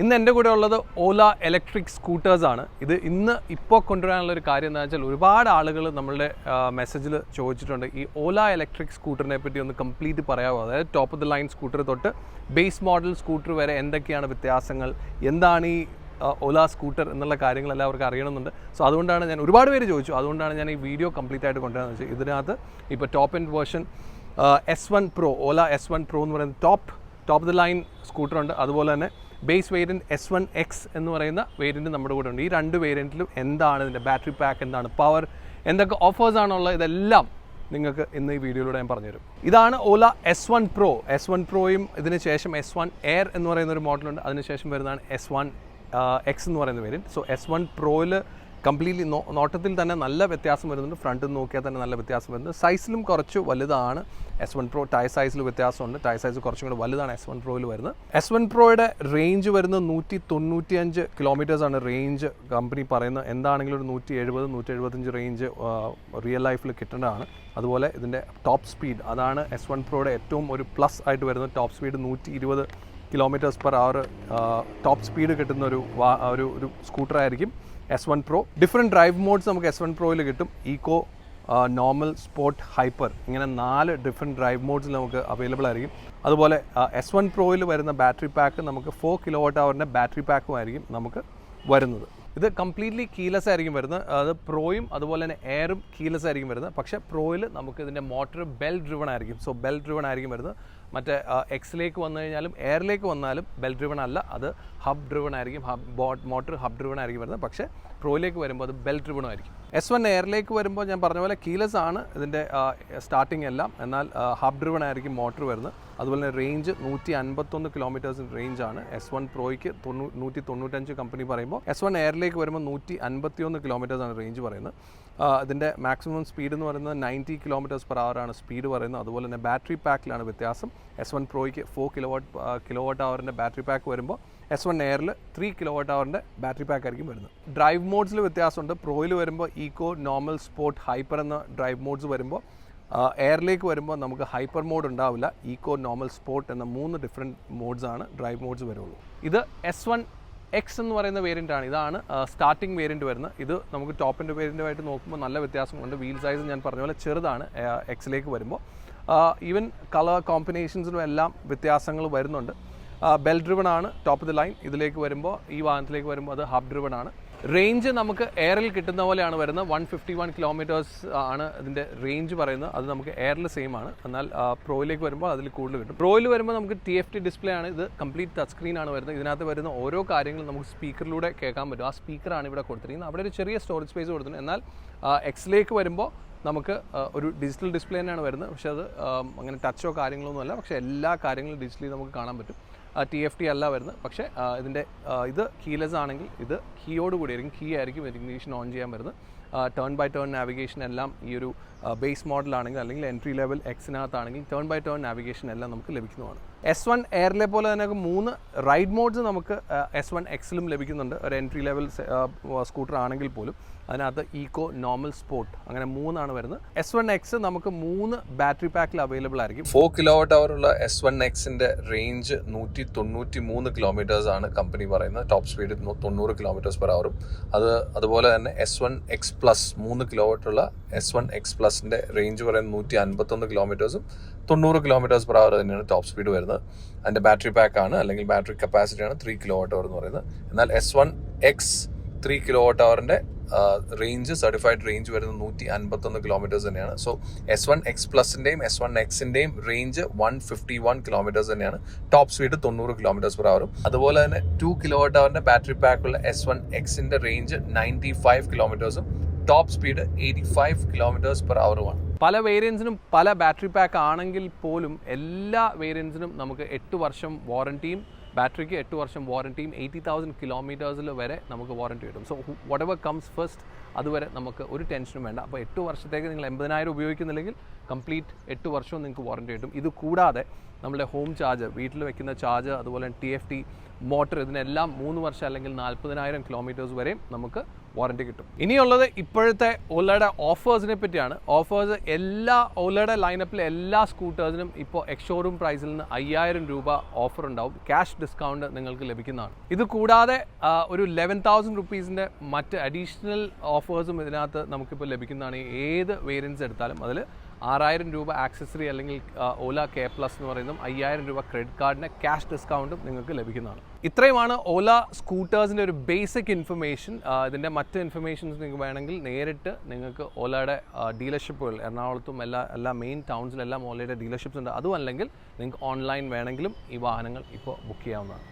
ഇന്ന് എന്റെ കൂടെ ഉള്ളത് ഓല ഇലക്ട്രിക് സ്കൂട്ടേഴ്സാണ്. ഇത് ഇന്ന് ഇപ്പോൾ കൊണ്ടുവരാനുള്ള ഒരു കാര്യം എന്താണെന്ന് വെച്ചാൽ ഒരുപാട് ആളുകൾ നമ്മളുടെ മെസ്സേജിൽ ചോദിച്ചിട്ടുണ്ട്. ഈ ഓല ഇലക്ട്രിക് സ്കൂട്ടറിനെ പറ്റി ഒന്ന് കംപ്ലീറ്റ് പറയാമോ? അതായത് top of the line scooter തൊട്ട് ബേസ് മോഡൽ സ്കൂട്ടർ വരെ എന്തൊക്കെയാണ് വ്യത്യാസങ്ങൾ? എന്താണ് ഈ ഓല സ്കൂട്ടർ എന്നുള്ള കാര്യങ്ങൾ എല്ലാവർക്കും അറിയണമെന്നുണ്ട്. സോ അതുകൊണ്ടാണ് ഞാൻ ഒരുപാട് പേര് ചോദിച്ചു. അതുകൊണ്ടാണ് ഞാൻ ഈ വീഡിയോ കംപ്ലീറ്റ് ആയിട്ട് കൊണ്ടുവരാന്ന് വെച്ചാൽ ഇതിനകത്ത് ഇപ്പോൾ top end version S one pro Ola S one pro എന്ന് പറയുന്ന ടോപ്പ് ടോപ്പ് ദ ലൈൻ സ്കൂട്ടറുണ്ട് അതുപോലെ തന്നെ base variant S one X എന്ന് പറയുന്ന വേരിയന്റ് നമ്മുടെ കൂടെ ഉണ്ട്. ഈ രണ്ട് വേരിയന്റിലും എന്താണ് ഇതിന്റെ ബാറ്ററി പാക്ക് എന്താണ് പവർ എന്തൊക്കെ ഓഫേഴ്സ് ആണുള്ളത് ഇതെല്ലാം നിങ്ങൾക്ക് ഇന്ന് ഈ വീഡിയോയിലൂടെ ഞാൻ പറഞ്ഞുതരും. ഇതാണ് Ola S one pro S one പ്രോയും ഇതിന് ശേഷം എസ് വൺ എയർ എന്ന് പറയുന്ന ഒരു മോഡലുണ്ട് അതിനുശേഷം വരുന്നതാണ് എസ് വൺ എക്സ് എന്ന് പറയുന്ന വേരിയന്റ് സോ എസ് വൺ പ്രോയിൽ കംപ്ലീറ്റ്ലി നോട്ടത്തിൽ തന്നെ നല്ല വ്യത്യാസം വരുന്നുണ്ട്. ഫ്രണ്ടിൽ നിന്ന് നോക്കിയാൽ തന്നെ നല്ല വ്യത്യാസം വരുന്നുണ്ട്. സൈസിലും കുറച്ച് വലുതാണ്. എസ് വൺ പ്രോ ടയർ സൈസിൽ വ്യത്യാസമുണ്ട്. ടയർ സൈസ് കുറച്ചും കൂടെ വലുതാണ് എസ് വൺ പ്രോയിൽ വരുന്നത്. എസ് വൺ പ്രോയുടെ റേഞ്ച് വരുന്നത് നൂറ്റി തൊണ്ണൂറ്റി അഞ്ച് കിലോമീറ്റേഴ്സാണ് റേഞ്ച് കമ്പനി പറയുന്നത്. എന്താണെങ്കിലും ഒരു നൂറ്റി എഴുപത് നൂറ്റി എഴുപത്തഞ്ച് റേഞ്ച് റിയൽ ലൈഫിൽ കിട്ടേണ്ടതാണ്. അതുപോലെ ഇതിന്റെ ടോപ്പ് സ്പീഡ് അതാണ് എസ് വൺ പ്രോയുടെ ഏറ്റവും ഒരു പ്ലസ് ആയിട്ട് വരുന്നത്. ടോപ്പ് സ്പീഡ് നൂറ്റി ഇരുപത് kilometres per hour top speed കിട്ടുന്ന ഒരു ഒരു ഒരു സ്കൂട്ടർ ആയിരിക്കും. S one pro different drive modes നമുക്ക് എസ് വൺ പ്രോയിൽ കിട്ടും. ഈക്കോ നോർമൽ സ്പോർട്ട് ഹൈപ്പർ ഇങ്ങനെ നാല് ഡിഫറെന്റ് ഡ്രൈവ് മോഡ്സിൽ നമുക്ക് അവൈലബിൾ ആയിരിക്കും. അതുപോലെ എസ് വൺ പ്രോയിൽ വരുന്ന ബാറ്ററി പാക്ക് നമുക്ക് ഫോർ കിലോ വാട്ട് അവറിന്റെ ബാറ്ററി പാക്കും ആയിരിക്കും നമുക്ക് വരുന്നത്. ഇത് കംപ്ലീറ്റ്ലി കീലെസ് ആയിരിക്കും വരുന്നത്. അത് പ്രോയും അതുപോലെ തന്നെ എയറും കീലെസ് ആയിരിക്കും വരുന്നത്. പക്ഷേ പ്രോയിൽ നമുക്ക് ഇതിന്റെ മോട്ടർ ബെൽ ഡ്രിവൺ ആയിരിക്കും. സോ ബെൽ ഡ്രിവൺ ആയിരിക്കും വരുന്നത്. മറ്റേ എക്സിലേക്ക് വന്നു കഴിഞ്ഞാലും എയറിലേക്ക് വന്നാലും ബെൽ ഡ്രിവൺ അല്ല. അത് ഹബ് ഡ്രിവൺ ആയിരിക്കും ഹബ് മോട്ടർ ഹബ് ഡ്രിവൺ ആയിരിക്കും വരുന്നത്. പക്ഷേ പ്രോയിലേക്ക് വരുമ്പോൾ അത് ബെൽ ഡ്രിവണും ആയിരിക്കും. എസ് വൺ എയറിലേക്ക് വരുമ്പോൾ ഞാൻ പറഞ്ഞ പോലെ കീലസ് ആണ് ഇതിന്റെ സ്റ്റാർട്ടിംഗ് എല്ലാം. എന്നാൽ ഹബ് ഡ്രിവൺ ആയിരിക്കും മോട്ടർ വരുന്നത്. അതുപോലെ തന്നെ റേഞ്ച് നൂറ്റി അൻപത്തൊന്ന് കിലോമീറ്റേഴ്സിന്റെ റേഞ്ച് ആണ്. എസ് വൺ പ്രോയ്ക്ക് തൊണ്ണൂ നൂറ്റി തൊണ്ണൂറ്റഞ്ച് കമ്പനി പറയുമ്പോൾ എസ് വൺ എയറിലേക്ക് വരുമ്പോൾ നൂറ്റി അൻപത്തിയൊന്ന് കിലോമീറ്റേഴ്സാണ് റേഞ്ച് പറയുന്നത്. ഇതിന്റെ മാക്സിമം സ്പീഡ് എന്ന് പറയുന്നത് നയന്റി കിലോമീറ്റേഴ്സ് പെർ ആണ് സ്പീഡ് പറയുന്നത്. അതുപോലെ തന്നെ ബാറ്ററി പാക്കിലാണ് വ്യത്യാസം. S one പ്രോയ്ക്ക് four kilo kilowatt kilo watt അവറിന്റെ battery pack വരുമ്പോൾ എസ് വൺ എയറിൽ ത്രീ കിലോ വാട്ട് അവറിന്റെ ബാറ്ററി പാക്ക് ആയിരിക്കും വരുന്നത്. ഡ്രൈവ് മോഡ്സിൽ വ്യത്യാസമുണ്ട്. പ്രോയിൽ വരുമ്പോൾ ഈക്കോ നോർമൽ സ്പോർട്ട് ഹൈപ്പർ എന്ന ഡ്രൈവ് മോഡ്സ് വരുമ്പോൾ എയറിലേക്ക് വരുമ്പോൾ നമുക്ക് ഹൈപ്പർ മോഡ് ഉണ്ടാവില്ല. ഈക്കോ നോർമൽ സ്പോർട്ട് എന്ന മൂന്ന് ഡിഫറെന്റ് മോഡ്സ് ആണ് ഡ്രൈവ് മോഡ്സ് വരുള്ളൂ. ഇത് എസ് വൺ എക്സ് എന്ന് പറയുന്ന വേരിയന്റ് ആണ്. ഇതാണ് സ്റ്റാർട്ടിംഗ് വേരിയന്റ് വരുന്നത്. ഇത് നമുക്ക് ടോപ്പിന്റെ വേരിയന്റുമായിട്ട് നോക്കുമ്പോൾ നല്ല വ്യത്യാസമുണ്ട് വീൽ സൈസ് ഞാൻ പറഞ്ഞ പോലെ ചെറുതാണ് എക്സിലേക്ക് വരുമ്പോൾ ഈവൻ കളർ കോമ്പിനേഷൻസിനും എല്ലാം വ്യത്യാസങ്ങൾ വരുന്നുണ്ട്. ബെൽ ഡ്രിവൺ ആണ് ടോപ്പ് ദി ലൈൻ ഇതിലേക്ക് വരുമ്പോൾ ഈ വാഹനത്തിലേക്ക് വരുമ്പോൾ അത് ഹബ് ഡ്രിവൺ ആണ്. റേഞ്ച് നമുക്ക് എയറിൽ കിട്ടുന്ന പോലെയാണ് വരുന്നത്. വൺ ഫിഫ്റ്റി വൺ കിലോമീറ്റേഴ്സ് ആണ് ഇതിന്റെ റേഞ്ച് പറയുന്നത്. അത് നമുക്ക് എയറിൽ സെയിം ആണ്. എന്നാൽ പ്രോയിലേക്ക് വരുമ്പോൾ അതിൽ കൂടുതൽ കിട്ടും. പ്രോയിൽ വരുമ്പോൾ നമുക്ക് ടി എഫ് ടി ഡിസ്പ്ലേ ആണ്. ഇത് കംപ്ലീറ്റ് ടച്ച് സ്ക്രീൻ ആണ് വരുന്നത്. ഇതിനകത്ത് വരുന്ന ഓരോ കാര്യങ്ങളും നമുക്ക് സ്പീക്കറിലൂടെ കേൾക്കാൻ പറ്റും. ആ സ്പീക്കറാണ് ഇവിടെ കൊടുത്തിരിക്കുന്നത്. അവിടെ ഒരു ചെറിയ സ്റ്റോറേജ് സ്പേസ് കൊടുത്തിട്ടുണ്ട്. എന്നാൽ എക്സിലേക്ക് വരുമ്പോൾ നമുക്ക് ഒരു ഡിജിറ്റൽ ഡിസ്പ്ലേ തന്നെയാണ് വരുന്നത്. പക്ഷേ അത് അങ്ങനെ ടച്ചോ കാര്യങ്ങളൊന്നുമല്ല പക്ഷേ എല്ലാ കാര്യങ്ങളും ഡിജിറ്റലി നമുക്ക് കാണാൻ പറ്റും. ടി എഫ് ടി അല്ല വരുന്നത്. പക്ഷേ ഇതിന്റെ ഇത് കീലെസ് ആണെങ്കിൽ ഇത് കീയോട് കൂടി ആയിരിക്കും കീ ആയിരിക്കും ഇഗ്നീഷൻ ഓൺ ചെയ്യാൻ വരുന്നത്. ടേൺ ബൈ ടേൺ നാവിഗേഷൻ എല്ലാം ഈ ഒരു ബേസ് മോഡലാണെങ്കിൽ അല്ലെങ്കിൽ എൻട്രി ലെവൽ എക്സിനകത്താണെങ്കിൽ ടേൺ ബൈ ടേൺ നാവിഗേഷൻ എല്ലാം നമുക്ക് ലഭിക്കുന്നതാണ്. എസ് വൺ എയറിലെ പോലെ തന്നെ മൂന്ന് റൈഡ് മോഡ്സ് നമുക്ക് എസ് വൺ എക്സിലും ലഭിക്കുന്നുണ്ട്. ഒരു എൻട്രി ലെവൽ സ്കൂട്ടർ ആണെങ്കിൽ പോലും അതിനകത്ത് ഈക്കോ നോർമൽ സ്പോർട്ട് അങ്ങനെ മൂന്നാണ് വരുന്നത്. എസ് വൺ എക്സ് നമുക്ക് മൂന്ന് ബാറ്ററി പാക്കിൽ അവൈലബിൾ ആയിരിക്കും. ഫോർ കിലോ അവർ ഉള്ള എസ് വൺ എക്സിന്റെ റേഞ്ച് നൂറ്റി തൊണ്ണൂറ്റി മൂന്ന് കിലോമീറ്റേഴ്സ് ആണ് കമ്പനി പറയുന്നത്. ടോപ്പ് സ്പീഡ് തൊണ്ണൂറ് കിലോമീറ്റേഴ്സ് പെർ അവറും അത് അതുപോലെ തന്നെ എസ് വൺ എക്സ് പ്ലസ് മൂന്ന് കിലോ വാട്ട് ഉള്ള എസ് വൺ എക്സ് പ്ലസിന്റെ റേഞ്ച് പറയുന്നത് നൂറ്റി അൻപത്തൊന്ന് കിലോമീറ്റേഴ്സും തൊണ്ണൂറ് കിലോമീറ്റേഴ്സ് പെർ അവർ തന്നെയാണ് ടോപ്പ് സ്പീഡ് വരുന്നത്. അതിന്റെ ബാറ്ററി പാക്ക് ആണ് അല്ലെങ്കിൽ ബാറ്ററി കപ്പാസിറ്റി ആണ് ത്രീ കിലോ അവർ എന്ന് പറയുന്നത്. എന്നാൽ S one X three kilo watt അവറിന്റെ range certified range വരുന്നത് നൂറ്റി അൻപത്തൊന്ന് കിലോമീറ്റേഴ്സ് തന്നെയാണ് സോ എസ് വൺ എക്സ് പ്ലസിന്റെയും S one എക്സിന്റെയും range one fifty one kilometres തന്നെയാണ്. ടോപ്പ് സ്പീഡ് തൊണ്ണൂറ് കിലോമീറ്റേഴ്സ് പെർ അവറും അതുപോലെ തന്നെ ടു കിലോ വാട്ട് അവറിന്റെ ബാറ്ററി പാക്കുള്ള എസ് വൺ എക്സിന്റെ range ninety five കിലോമീറ്റേഴ്സും top speed eighty five kilometres per അവറുമാണ് പല വേരിയൻസിനും പല ബാറ്ററി പാക്ക് ആണെങ്കിൽ പോലും എല്ലാ വേരിയൻസിനും നമുക്ക് എട്ട് വർഷം വാറണ്ടിയും ബാറ്ററിക്ക് എട്ട് വർഷം വാറണ്ടിയും എയ്റ്റി തൗസൻഡ് കിലോമീറ്റേഴ്സിൽ വരെ നമുക്ക് വാറണ്ടി കിട്ടും. So whatever comes first അതുവരെ നമുക്ക് ഒരു ടെൻഷനും വേണ്ട. അപ്പോൾ എട്ട് വർഷത്തേക്ക് നിങ്ങൾ എൺപതിനായിരം ഉപയോഗിക്കുന്നില്ലെങ്കിൽ കംപ്ലീറ്റ് എട്ട് വർഷവും നിങ്ങൾക്ക് വാറണ്ടി കിട്ടും. ഇത് കൂടാതെ നമ്മുടെ ഹോം ചാർജ് വീട്ടിൽ വെക്കുന്ന ചാർജ് അതുപോലെ ടി എഫ് ടി മോട്ടർ ഇതിനെല്ലാം മൂന്ന് വർഷം അല്ലെങ്കിൽ നാൽപ്പതിനായിരം കിലോമീറ്റേഴ്സ് വരെയും നമുക്ക് വാറണ്ടി കിട്ടും. ഇനിയുള്ളത് ഇപ്പോഴത്തെ ഓലയുടെ ഓഫേഴ്സിനെ പറ്റിയാണ്. ഓഫേഴ്സ് എല്ലാ ഓലയുടെ ലൈനപ്പിലെ എല്ലാ സ്കൂട്ടേഴ്സിനും ഇപ്പോൾ എക്സ്ഷോറൂം പ്രൈസിൽ നിന്ന് അയ്യായിരം രൂപ ഓഫർ ഉണ്ടാവും. ക്യാഷ് ഡിസ്കൗണ്ട് നിങ്ങൾക്ക് ലഭിക്കുന്നതാണ്. ഇത് കൂടാതെ ഒരു ലെവൻ തൗസൻഡ് റുപ്പീസിന്റെ മറ്റ് അഡീഷണൽ ഓഫേഴ്സും ഇതിനകത്ത് നമുക്കിപ്പോൾ ലഭിക്കുന്നതാണ്. ഏത് വേരിയൻസ് എടുത്താലും അതിൽ ആറായിരം രൂപ ആക്സസറി അല്ലെങ്കിൽ ഓല കെ പ്ലസ് എന്ന് പറയുന്നതും അയ്യായിരം രൂപ ക്രെഡിറ്റ് കാർഡിന് ക്യാഷ് ഡിസ്കൗണ്ടും നിങ്ങൾക്ക് ലഭിക്കുന്നതാണ്. ഇത്രയുമാണ് ഓല സ്കൂട്ടേഴ്സിന്റെ ഒരു ബേസിക് ഇൻഫർമേഷൻ ഇതിന്റെ മറ്റ് ഇൻഫർമേഷൻസ് നിങ്ങൾക്ക് വേണമെങ്കിൽ നേരിട്ട് നിങ്ങൾക്ക് ഓലയുടെ ഡീലർഷിപ്പുകൾ എറണാകുളത്തും എല്ലാ എല്ലാ മെയിൻ ടൗൺസിലെല്ലാം ഓലയുടെ ഡീലർഷിപ്സ് ഉണ്ട്. അതും അല്ലെങ്കിൽ നിങ്ങൾക്ക് ഓൺലൈൻ വേണമെങ്കിലും ഈ വാഹനങ്ങൾ ഇപ്പോൾ ബുക്ക് ചെയ്യാവുന്നതാണ്.